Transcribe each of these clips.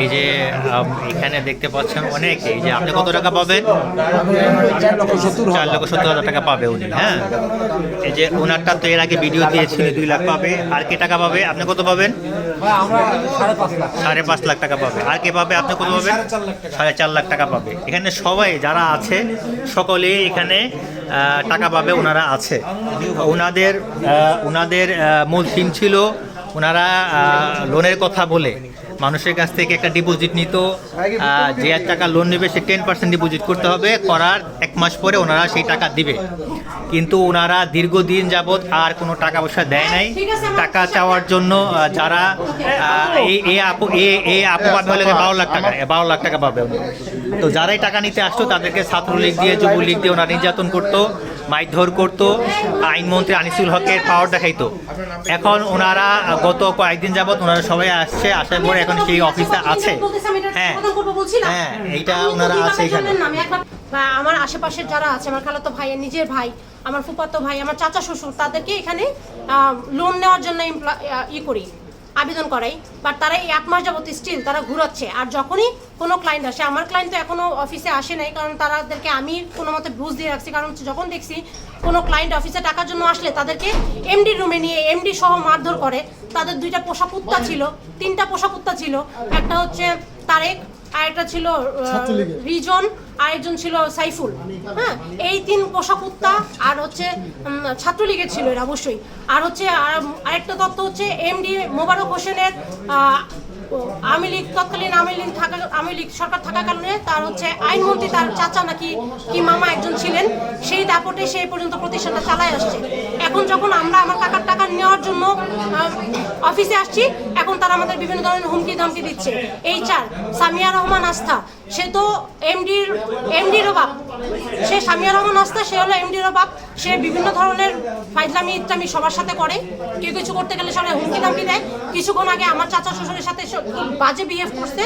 এই যে এখানে দেখতে পাচ্ছেন অনেক, এই যে আপনি কত টাকা পাবেন? চার লক্ষ সত্তর হাজার টাকা পাবে উনি হ্যাঁ? এই যে ওনারটা তো এর আগে ভিডিও দিয়েছিল, দুই লাখ পাবে। আর কে টাকা পাবে? আপনি কত পাবেন? সাড়ে পাঁচ লাখ সাড়ে পাঁচ লাখ টাকা পাবে। আর কে পাবে? আপনি কত পাবেন? সাড়ে চার লাখ টাকা পাবে। এখানে সবাই যারা আছে সকলেই এখানে টাকা পাবে, ওনারা আছে। ওনাদের ওনাদের মূল থিম ছিল ওনারা লোনের কথা বলে মানুষের কাছ থেকে একটা ডিপোজিট নিত যে এক টাকা লোন নেবে সে টেন পার্সেন্ট ডিপোজিট করতে হবে, করার এক মাস পরে ওনারা সেই টাকা দিবে। কিন্তু ওনারা দীর্ঘদিন যাবৎ আর কোনো টাকা পয়সা দেয় নাই। টাকা চাওয়ার জন্য যারা এই আপু এই আপু পাবে হলে বারো লাখ টাকা বারো লাখ টাকা পাবে। তো যারাই টাকা নিতে আসতো, তাদেরকে ছাত্রলীগ দিয়ে, যুবলীগ দিয়ে ওনারা নির্যাতন করতো। মারধর করতো আইনমন্ত্রী আনিসুল হকের পাওয়ার দেখাইতো। এখন ওনারা গত কয়েকদিন যাবৎ ওনারা সবাই আসছে আসার পরে এখন সেই অফিসে আছে। হ্যাঁ হ্যাঁ এইটা ওনারা আছে এখানে। বা আমার আশেপাশের যারা আছে আমার খালাতো ভাই নিজের ভাই আমার ফুপাতো ভাই আমার চাচা শ্বশুর তাদেরকে এখানে লোন নেওয়ার জন্য ই করি। আবেদন করাই বাট তারা এই এক মাস যাবত স্টিল তারা ঘুরাচ্ছে। আর যখনই কোনো ক্লায়েন্ট আসে, আমার ক্লায়েন্ট তো এখনও অফিসে আসে নাই, কারণ তাদেরকে আমি কোনো মতে বুঝ দিয়ে রাখছি। কারণ যখন দেখছি কোনো ক্লায়েন্ট অফিসে টাকার জন্য আসলে তাদেরকে এমডি রুমে নিয়ে এমডি সহ মারধর করে, তাদের দুইটা পোষা কুত্তা ছিল, তিনটা পোষা কুত্তা ছিল, একটা হচ্ছে তারেক আরেকটা ছিল রিজন আরেকজন ছিল সাইফুল। হ্যাঁ এই তিন পোষা কুত্তা আর হচ্ছে ছাত্রলীগের ছিল এর অবশ্যই। আর হচ্ছে আর- আরেকটা তত্ত্ব হচ্ছে এমডি মোবারক হোসেনের আওয়ামী লীগ তৎকালীন আওয়ামী লীগ থাকা, আওয়ামী লীগ সরকার থাকার কারণে তার হচ্ছে আইনমন্ত্রী তার চাচা নাকি কি মামা একজন ছিলেন, সেই দাপটে সেই পর্যন্ত প্রতিষ্ঠানটা চালায় আসছে। এখন যখন আমরা আমার কাকার টাকা নেওয়ার জন্য অফিসে আসছি, এখন তারা আমাদের বিভিন্ন ধরনের হুমকি ধমকি দিচ্ছে। এই চার সামিয়া রহমান আস্থা, সে তো এমডির এমডিরও বাপ সে সামিয়া রহমান আস্তা সে হলো এমডিরও বাপ। সে বিভিন্ন ধরনের ফাইজলামি ইত্যামি সবার সাথে করে। কেউ কিছু করতে গেলে সবাই হুমকি ধামকি দেয়। কিছুক্ষণ আগে আমার চাচা শ্বশুরের সাথে বাজে বিহেভ করছে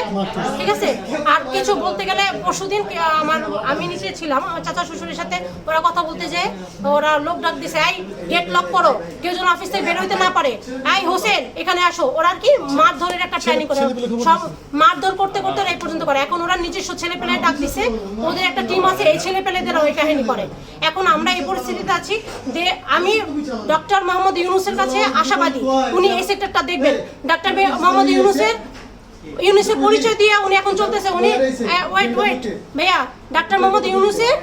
ঠিক আছে? আর কিছু বলতে গেলে পরশুদিন আমার আমি নিচে ছিলাম আমার চাচা শ্বশুরের সাথে ওরা কথা বলতে যে ওরা লোক ডাক দিছে এই গেট লক করো। কেউ যেন অফিস থেকে বের হইতে না পারে। এই হোসেন এখানে আসো। ওরা আর কি মারধরের একটা প্ল্যানিং করে। সব মারধর করতে করতে ওরা এই পর্যন্ত করে। এখন ওরা নিজস্ব ছেলে পেলে ডাক দিছে। ওদের একটা টিম আছে এই ছেলে পেলেদের ওই কাহিনী করে এখন আমরা এই পরিস্থিতিতে আছি যে আমি ডক্টর মোহাম্মদ ইউনুসের কাছে আশাবাদী উনি এই সেক্টরটা দেখবেন ডক্টর মোহাম্মদ ইউনুসের ইউনুসের পরিচয় দিয়ে উনি এখন চলতেছে উনি ওয়েট ওয়েট ভাইয়া ডাক্তার মোহাম্মদ ইউনুসের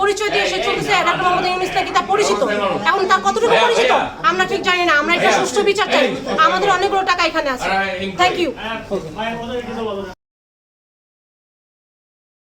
পরিচয় দিয়ে সে চলতেছে ডাক্তার মোহাম্মদ ইউনুস নাকি তার পরিচিত এখন তার কতটুকু পরিচিত আমরা ঠিক জানি না আমরা একটা সুষ্ঠু বিচার চাই আমাদের অনেকগুলো টাকা এখানে আছে থ্যাংক ইউ